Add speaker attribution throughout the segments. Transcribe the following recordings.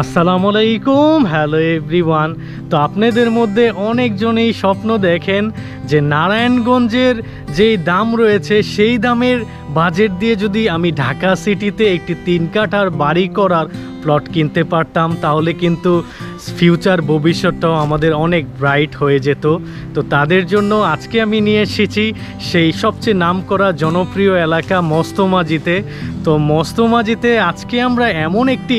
Speaker 1: আসসালামু আলাইকুম hello everyone. তো আপনাদের মধ্যে অনেকজনেই স্বপ্ন দেখেন যে নারায়ণগঞ্জের যেই দাম রয়েছে, সেই দামের বাজেট দিয়ে যদি আমি ঢাকা সিটিতে একটি তিন কাঠার বাড়ি করার প্লট কিনতে পারতাম, তাহলে কিন্তু ফিউচার ভবিষ্যৎটাও আমাদের অনেক ব্রাইট হয়ে যেত। তো তাদের জন্য আজকে আমি নিয়ে এসেছি সেই সবচেয়ে নাম করা জনপ্রিয় এলাকা মস্তমাজিতে তো মস্তমাজিতে আজকে আমরা এমন একটি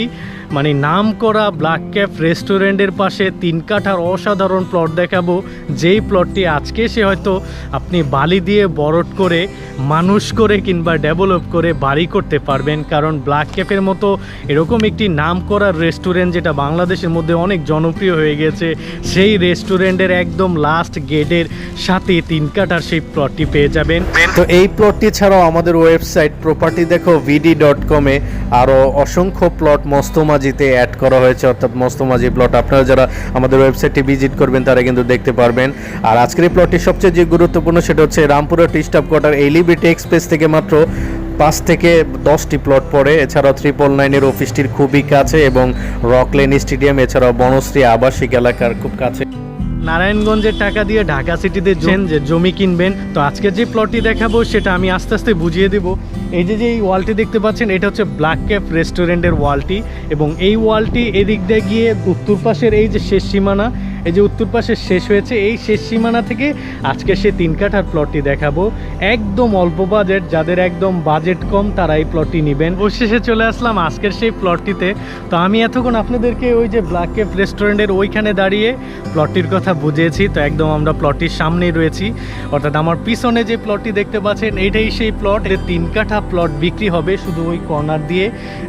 Speaker 1: মানে নাম করা ব্ল্যাক ক্যাপ রেস্টুরেন্টের পাশে তিন কাঠার অসাধারণ প্লট দেখাবো। যেই প্লটটি আজকে সে হয়তো আপনি বালি দিয়ে বরট করে, মানুষ করে কিংবা ডেভেলপ করে বাড়ি করতে পারবেন। কারণ ব্ল্যাক ক্যাপের মতো এরকম একটি নাম করা রেস্টুরেন্ট যেটা বাংলাদেশের মধ্যে অনেক জনপ্রিয় হয়ে গেছে, সেই রেস্টুরেন্টের একদম লাস্ট গেটের সাথে তিন কাঠার সেই প্লটটি পেয়ে যাবেন।
Speaker 2: তো এই প্লটটি ছাড়াও আমাদের ওয়েবসাইট প্রপার্টি দেখো ভিডি ডট কমে আরও অসংখ্য প্লট মস্তমাজিতে অ্যাড করা হয়েছে, অর্থাৎ মস্তমাজি প্লট আপনারা যারা আমাদের ওয়েবসাইটটি ভিজিট করবেন, তারা কিন্তু দেখতে পারবেন। আর আজকের এই প্লটটি সবচেয়ে যে গুরুত্বপূর্ণ, সেটা হচ্ছে রামপুরা টি স্টাফ কোয়ার্টার এলিবিটি এক্সপ্রেস থেকে মাত্র পাঁচ থেকে দশটি প্লট পড়ে। এছাড়াও ত্রিপল নাইনের অফিসটির খুবই কাছে এবং রকলেন স্টেডিয়াম এছাড়াও বনশ্রী আবাসিক এলাকার খুব কাছে।
Speaker 1: নারায়ণগঞ্জের টাকা দিয়ে ঢাকা সিটিতে যে জমি কিনবেন তো আজকে যে প্লটটি দেখাবো সেটা আমি আস্তে আস্তে বুঝিয়ে দেব। এই যে যে এই ওয়ালটি দেখতে পাচ্ছেন এটা হচ্ছে ব্ল্যাক ক্যাপ রেস্টুরেন্টের ওয়ালটি এবং এই ওয়ালটি এদিক দিয়ে গিয়ে উত্তর পাশের এই যে শেষ সীমানা এই যে উত্তর পাশে শেষ হয়েছে, এই শেষ সীমানা থেকে আজকে সে তিন কাঠার প্লটটি দেখাবো। একদম অল্প বাজেট যাদের একদম বাজেট কম, তারা এই প্লটটি নেবেন। অবশেষে চলে আসলাম আজকের সেই প্লটটিতে তো আমি এতক্ষণ আপনাদেরকে ওই যে ব্ল্যাক কেপ রেস্টুরেন্টের ওইখানে দাঁড়িয়ে প্লটটির কথা বুঝিয়েছি। তো একদম আমরা প্লটটির সামনেই রয়েছি। অর্থাৎ আমার পিছনে যে প্লটটি দেখতে পাচ্ছেন এইটাই সেই প্লট এর তিন কাঠা প্লট বিক্রি হবে শুধু ওই কর্নার দিয়ে।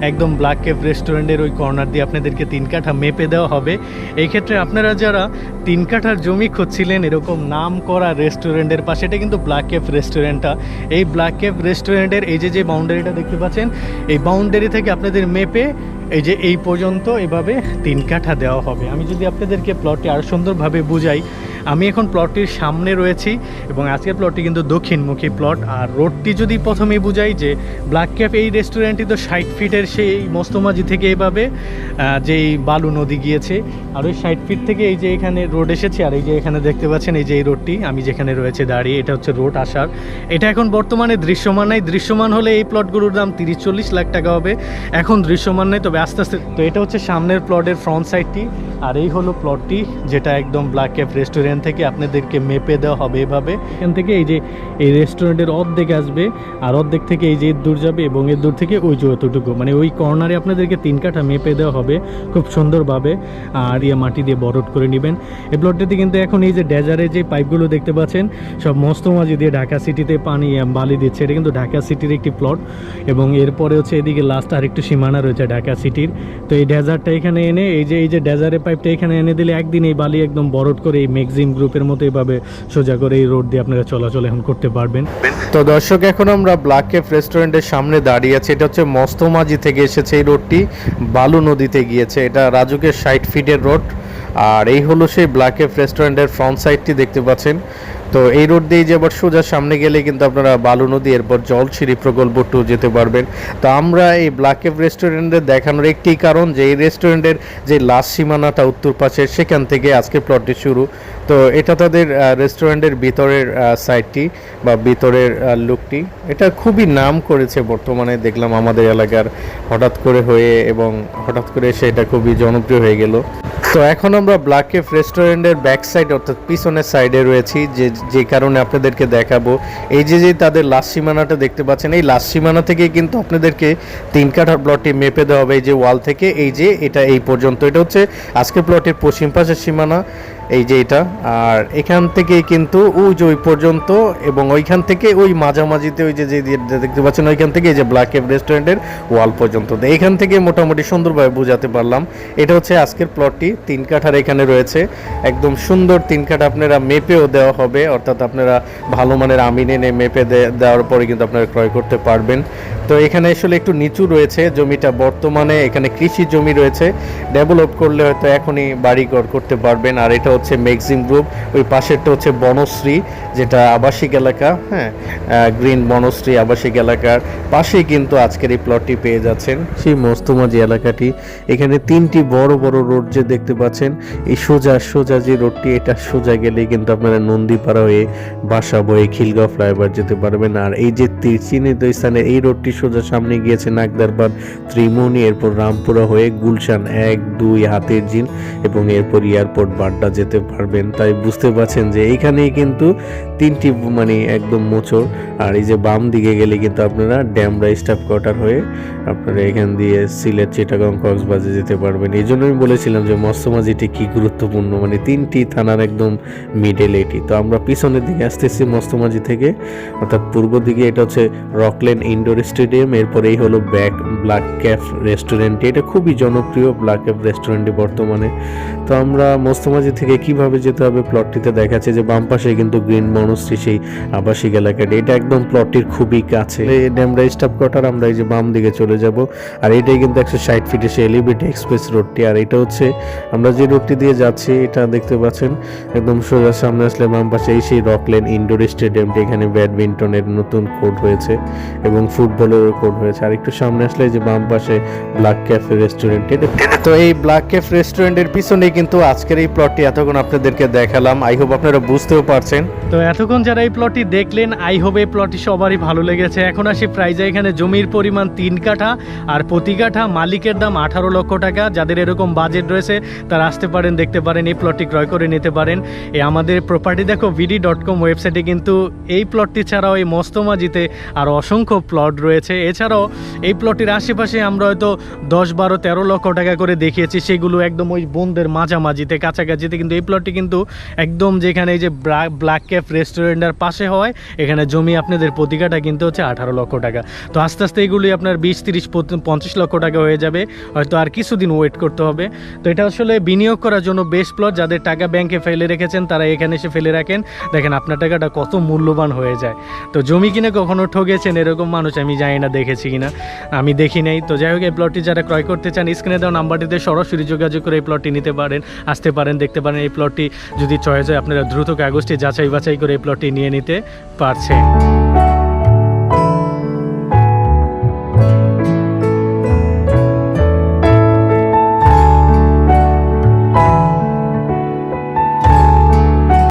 Speaker 1: একদম ব্ল্যাক কেপ রেস্টুরেন্টের ওই কর্নার দিয়ে আপনাদেরকে তিন কাঠা মেপে দেওয়া হবে। এই ক্ষেত্রে আপনারা যারা তিন কাঠার জমি খুঁজছিলেন, এরকম নাম করা রেস্টুরেন্টের পাশে। এটা কিন্তু ব্ল্যাক ক্যাফ রেস্টুরেন্টটা এই ব্ল্যাক ক্যাফ রেস্টুরেন্টের এই যে যে বাউন্ডারিটা দেখতে পাচ্ছেন, এই বাউন্ডারি থেকে আপনাদের মেপে এই যে, এই পর্যন্ত এভাবে তিন কাঠা দেওয়া হবে। আমি যদি আপনাদেরকে প্লটটি আরও সুন্দরভাবে বুঝাই আমি এখন প্লটটির সামনে রয়েছি এবং আজকের প্লটটি কিন্তু দক্ষিণমুখী প্লট আর রোডটি যদি প্রথমেই বুঝাই যে ব্ল্যাক ক্যাপ এই রেস্টুরেন্টটি তো ষাট ফিটের সেই মস্তমাজি থেকে এভাবে যেই বালু নদী গিয়েছে, আর ওই ষাট ফিট থেকে এই যে এখানে রোড এসেছে, আর এই যে এখানে দেখতে পাচ্ছেন এই যে এই রোডটি আমি যেখানে রয়েছে দাঁড়িয়ে, এটা হচ্ছে রোড আসার। এটা এখন বর্তমানে দৃশ্যমান নাই। দৃশ্যমান হলে এই প্লটগুলোর দাম তিরিশ চল্লিশ লাখ টাকা হবে। এখন দৃশ্যমান নেই, তবে আস্তে আস্তে, তো এটা হচ্ছে সামনের প্লটের ফ্রন্ট সাইডটি আর এই হলো প্লটটি যেটা একদম ব্ল্যাক ক্যাপ রেস্টুরেন্ট থেকে আপনাদেরকে মেপে দেওয়া হবে এভাবে। এখান থেকে এই যে এই রেস্টুরেন্টের অর্ধেক আসবে আর অর্ধেক থেকে এই যে দূর যাবে এবং এর দূর থেকে ওই যে অতটুকু মানে ওই কর্নারে আপনাদেরকে তিন কাঠা মেপে দেওয়া হবে খুব সুন্দরভাবে। আর ইয়ে মাটি দিয়ে বরট করে নেবেন। এই প্লটটিতে কিন্তু এখন এই যে ডেজারে যে পাইপগুলো দেখতে পাচ্ছেন, সব মস্তমাজি দিয়ে ঢাকা সিটিতে পানি বালি দিচ্ছে। এটা কিন্তু ঢাকা সিটির একটি প্লট এবং এরপরে হচ্ছে এদিকে লাস্ট আর একটু সীমানা রয়েছে ঢাকা সিটির। তো এই ডেজারটা এখানে এনে, এই যে এই যে ডেজারের পাইপটা এখানে এনে দিলে একদিন এই বালি একদম বরট করে এই ম্যাক্সিম গ্রুপের মতো এভাবে সোজা করে এই রোড দিয়ে আপনারা চলাচল এখন করতে পারবেন।
Speaker 2: তো দর্শক, এখন আমরা ব্ল্যাক কেফ রেস্টুরেন্টের সামনে দাঁড়িয়ে আছি। এটা হচ্ছে মস্তমাজি থেকে এসেছে এই রোডটি বালু নদীতে গিয়েছে। এটা রাজুকের ষাট ফিটের রোড আর এই হলো সেই ব্ল্যাক কেফ রেস্টুরেন্টের ফ্রন্ট সাইডটি দেখতে পাচ্ছেন। তো এই রোড দিয়ে যে আবার সোজা সামনে গেলে কিন্তু আপনারা বালু নদী, এরপর জলছিরি প্রকল্প টু যেতে পারবেন। তো আমরা এই ব্ল্যাক কেপ রেস্টুরেন্টে দেখানোর একটি কারণ যে এই রেস্টুরেন্টের যে লাস্ট সীমানাটা উত্তর পাশে, সেখান থেকে আজকে প্লটটি শুরু। তো এটা তাদের রেস্টুরেন্টের ভিতরের সাইডটি বা ভিতরের লুকটি এটা খুবই নাম করেছে বর্তমানে, দেখলাম আমাদের এলাকার হঠাৎ করে হয়ে এবং হঠাৎ করে এসে এটা খুবই জনপ্রিয় হয়ে গেল। তো এখন আমরা ব্ল্যাক কেফ রেস্টুরেন্টের ব্যাক সাইড অর্থাৎ পিছনের সাইডে রয়েছি, যে যে কারণে আপনাদেরকে দেখাবো। এই যে যে তাদের লাস্ট সীমানাটা দেখতে পাচ্ছেন, এই লাস্ট সীমানা থেকে কিন্তু আপনাদেরকে তিন কাঠার প্লটটি মেপে দেওয়া হবে এই যে ওয়াল থেকে। এই যে এটা এই পর্যন্ত। এটা হচ্ছে আজকে প্লটের পশ্চিম পাশের সীমানা। এই যে এটা, আর এখান থেকে কিন্তু ওই যে ওই পর্যন্ত এবং ওইখান থেকে ওই মাঝামাঝিতে ওই যে যে দেখতে পাচ্ছেন, ওইখান থেকে এই যে ব্ল্যাক কেপ রেস্টুরেন্টের ওয়াল পর্যন্ত। তো এইখান থেকে মোটামুটি সুন্দরভাবে বোঝাতে পারলাম। এটা হচ্ছে আজকের প্লটটি তিন কাঠার এখানে রয়েছে। একদম সুন্দর তিন কাঠা আপনারা মেপেও দেওয়া হবে। অর্থাৎ আপনারা ভালো মানের আমিন এনে মেপে দেওয়ার পরে কিন্তু আপনারা ক্রয় করতে পারবেন। তো এখানে আসলে একটু নিচু রয়েছে জমিটা। বর্তমানে এখানে কৃষি জমি রয়েছে। ডেভেলপ করলে হয়তো এখনই বাড়িঘর করতে পারবেন। আর এটা হচ্ছে ম্যাক্সিম গ্রুপ ওই পাশেরটা হচ্ছে বনশ্রী, যেটা আবাসিক এলাকা হ্যাঁ গ্রিন বনশ্রী আবাসিক এলাকার পাশেই কিন্তু আজকের এই প্লটটি পেয়ে যাচ্ছেন। সেই মস্তমাজি এলাকাটি, এখানে তিনটি বড় বড় রোড যে দেখতে পাচ্ছেন, এই সোজা সোজা যে রোডটি, এটা সোজা গেলেই কিন্তু আপনারা নন্দীপাড়া হয়ে বাসা বয়ে খিলগাঁও ফ্লাইওভার যেতে পারবেন। আর এই যে চিহ্নিত স্থানে এই রোডটি সোজা সামনে গিয়েছে নাগদারবাদ ত্রিমণি এরপর রামপুরা হয়ে গুলশান এক, দুই হাতের জিন এবং এরপর এয়ারপোর্ট বাড্ডা যেতে পারবেন, তাই বুঝতে পারছেন যে এইখানেই কিন্তু তিনটি মানে একদম মোচড়, আর এই যে বাম দিকে গেলে কিন্তু আপনারা ড্যামরা স্টাফ কোয়ার্টার হয়ে আপনারা এখান দিয়ে সিলেট, চিটাগং কক্সবাজে যেতে পারবেন। এই জন্য আমি বলেছিলাম যে মৎস্যমাঝিটি কি গুরুত্বপূর্ণ মানে তিনটি থানার একদম মিডেল এটি। তো আমরা পিছনের দিকে আসতেছি মস্তমাঝি থেকে, অর্থাৎ পূর্ব দিকে এটা হচ্ছে রকলেন ইনডোর স্টেডিয়াম এরপর এই হলো ব্যাক ব্ল্যাক ক্যাফ রেস্টুরেন্ট এটা খুবই জনপ্রিয় ব্ল্যাক ক্যাফ রেস্টুরেন্টে বর্তমানে। তো আমরা মস্তমাঝি থেকে কীভাবে যেতে হবে প্লটটিতে দেখাচ্ছে যে বাম পাশে কিন্তু গ্রিন বনশ্রী সেই আবাসিক এলাকাটি এটা একদম প্লটটির খুবই কাছে। ড্যামরা স্টাফ কোয়ার্টার আমরা এই যে বাম দিকে চলে যাব। আর এটাই কিন্তু একশো ষাট ফিটে সে এলিভেট এক্সপ্রেস রোডটি আর এটা হচ্ছে আমরা যে রোডটি দিয়ে যাচ্ছি, এটা দেখতে পাচ্ছেন, একদম সোজা সামনে আসলে বাম পাশে এই সেই রকলেন ইনডোর স্টেডিয়ামটি এখানে ব্যাডমিন্টনের নতুন কোর্ট হয়েছে এবং ফুটবলেরও কোর্ট হয়েছে। আর একটু সামনে আসলে যে বাম পাশে ব্ল্যাক ক্যাফে রেস্টুরেন্ট তো এই ব্ল্যাক ক্যাফ রেস্টুরেন্টের পিছনেই কিন্তু আজকের এই প্লটটি এতক্ষণ আপনাদেরকে দেখালাম আই হোপ আপনারা বুঝতেও পারছেন।
Speaker 1: তো এতক্ষণ যারা এই প্লটটি দেখলেন আই হোপ এই প্লটটি সবারই ভালো লেগেছে। এখন আসি প্রাইজে এখানে জমির পরিমাণ তিন কাঠা আর প্রতি কাঠা মালিকের দাম আঠারো লক্ষ টাকা। যাদের এরকম বাজেট রয়েছে, তারা আসতে পারেন, দেখতে পারেন, এই প্লটটি ক্রয় করে নিতে পারেন। এই আমাদের প্রপার্টি দেখো ভিডি ডট কম ওয়েবসাইটে কিন্তু এই প্লটটি ছাড়াও এই মস্তমাজিতে আর অসংখ্য প্লট রয়েছে। এছাড়াও এই প্লটটির আশেপাশে আমরা হয়তো দশ বারো তেরো লক্ষ টাকা করে দেখিয়েছি, সেগুলো একদম ওই বনদের মাঝামাঝিতে, কাছাকাছিতে কিন্তু এই প্লটটি কিন্তু একদম যেখানে এই যে ব্ল্যাক ক্যাফ রেস্টুরেন্টের পাশে হয়, এখানে জমি আপনাদের প্রতিকাটা কিন্তু হচ্ছে আঠারো লক্ষ টাকা। তো আস্তে আস্তে এগুলি আপনার বিশ, তিরিশ পঞ্চাশ লক্ষ টাকা হয়ে যাবে, হয়তো আর কিছুদিন ওয়েট করতে হবে। তো এটা আসলে বিনিয়োগ করার জন্য বেস্ট প্লট যাদের টাকা ব্যাংকে ফেলে রেখেছেন, তারা এখানে এসে ফেলে রাখেন। দেখেন আপনার টাকাটা কত মূল্যবান হয়ে যায়। তো জমি কিনে কখনো ঠকেছেন এরকম মানুষ আমি জানি না, দেখেছি কিনা। আমি দেখি নাই। তো যাই হোক, এই প্লটটি যারা ক্রয় করতে চান স্ক্রিনে দেওয়া নাম্বারটিতে সরাসরি যোগাযোগ করে এই প্লটটি নিতে পারেন, আসতে পারেন, দেখতে পারেন। এই প্লটটি যদি চয়েস হয়, আপনারা দ্রুত কাগজটি যাচাই বাছাই করে এই প্লটটি নিয়ে নিতে পারছেন।